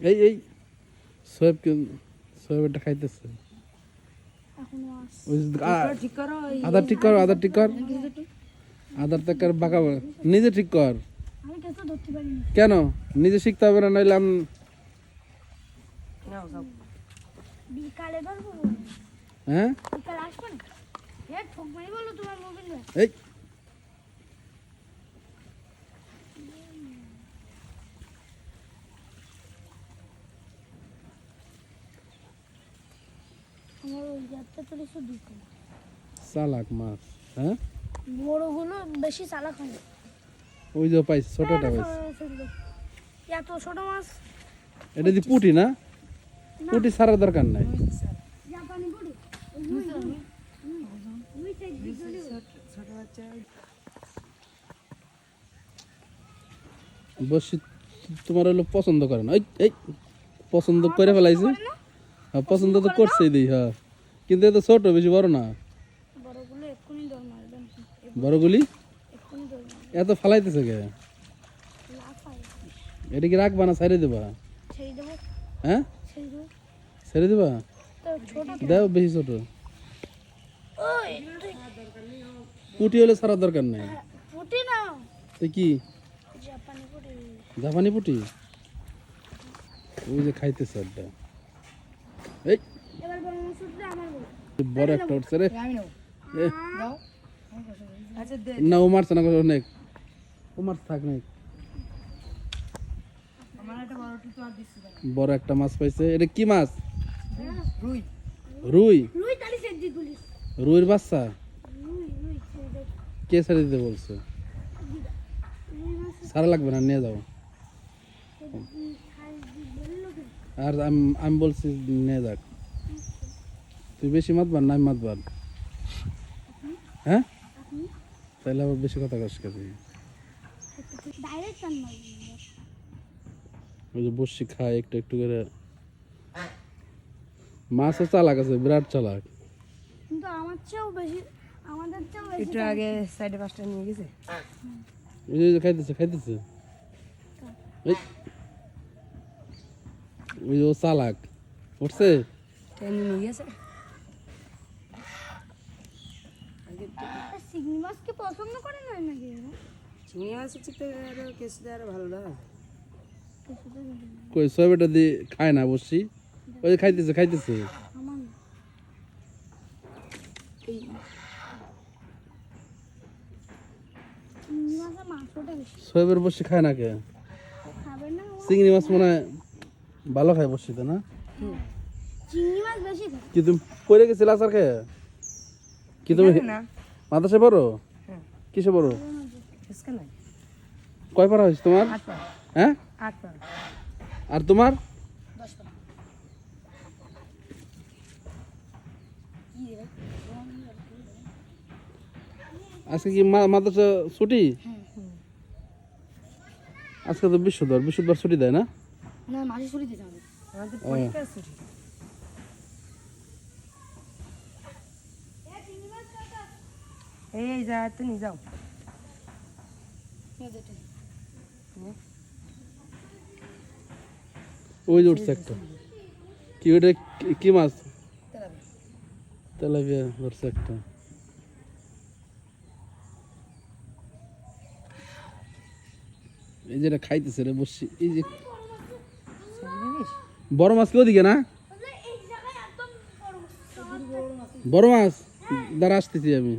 এই এই সোয়েব কে এটা খাইতেছে। এখনও আস ওই ঠিক করো এই ঠিক কর আধার ঠিক কর। আধার ঠিক কর বাঁকা নিজে ঠিক কর। কেন? নিজে শিখতে হবে না নইলে আমি নাও সব বিকালে ধরবো? হ্যাঁ? এই। চালাক মাছ হ্যাঁ? বড়গুলো বেশি চালাক হয় ওই যে পাইছি ছোটটা পাইছি। এত ছোট মাছ। এটা দি পুটি না? পুটি সারার দরকার নাই জাপানি বড়ি রুই রুই রুই চাই বিজলি ছোট বাচ্চা বসি তোমার হলো পছন্দ করে না। এই পছন্দ করে ফেলাইছে। হ্যাঁ পছন্দ তো করছেই দিই হ্যাঁ। কিন্তু এত ছোট বেশি বড় না। বড়গুলো এত ফালাইতেছে কে? এটা কি রাখবা না ছেড়ে দেবা? হ্যাঁ? ছেড়ে দেবো? দাও বেশি ছোট। পুটি হলে সারার দরকার নাই। ফুটি না তো কি? জাপানি বড়ি পুটি? ওই যে খাইতেছে একটা এই। এবার বড় একটা উঠছে রে। আমি নাও আচ্ছা দে। না ও মারছে না অনেক ও মারছে থাক নাই বড় একটা মাছ পাইছে। এটা কি মাছ? রুই। রুই? রুইর বাচ্চা? কে ছেড়ে দিতে বলছে? সারা লাগবে না নিয়ে যাও। আর আমি আমি বলছি নিয়ে যাক। তুই বেশি মাতবার না আমি মাতবার হ্যাঁ? তাহলে আবার বেশি কথা কাজ টান ওই যে বসি খায় একটু একটু করে। মাছও চালাক আছে বিরাট চালাক। কিন্তু আমার চেয়েও বেশি আমাদের চেয়েও একটু আগে সাইডে পাঁচটা নিয়ে গেছে। খাইতেছে খাইতেছে। ওই যে ও চালাক। উঠছে? চিংড়ি মাছ কি পছন্দ করে না নাকি? চিংড়ি মাছের চিকতে আরও কেসে আরও ভালো না। কই সবেটা দিয়ে খায় না বসছি ওই খাইতেছে খাইতেছে। সবের বসি খায় না কে? চিংড়ি মাছ মনে হয় ভালো খায় বসছি তো না? চিংড়ি মাছ বেশি খায়। কি তুমি পড়ে গেছিল আসার খেয়ে কি তুমি না। মাদ্রাসে পড়ো? হ্যাঁ। কিসে পড়ো? কয় পারা হয়েছে তোমার? হ্যাঁ? আর তোমার? দশ টাকা আজকে কি মা- মাদ্রাসা ছুটি? হ্যাঁ। আজকে তো বিশ্বদর বিশ্বদর ছুটি দেয় না? না মাঝে ছুটি দিতে হবে আমাদের পরীক্ষা ছুটি। এই এই যা তো যাও। ওই যে উঠছে একটা। কি ওটা কি- কি মাছ? তেলাপিয়া ধরছে একটা। এই যেটা খাইতেছে রে বসছি। এই যে বড় মাছ কেউ দিকে না? বড় মাছ? দাঁড়া আসতেছি আমি।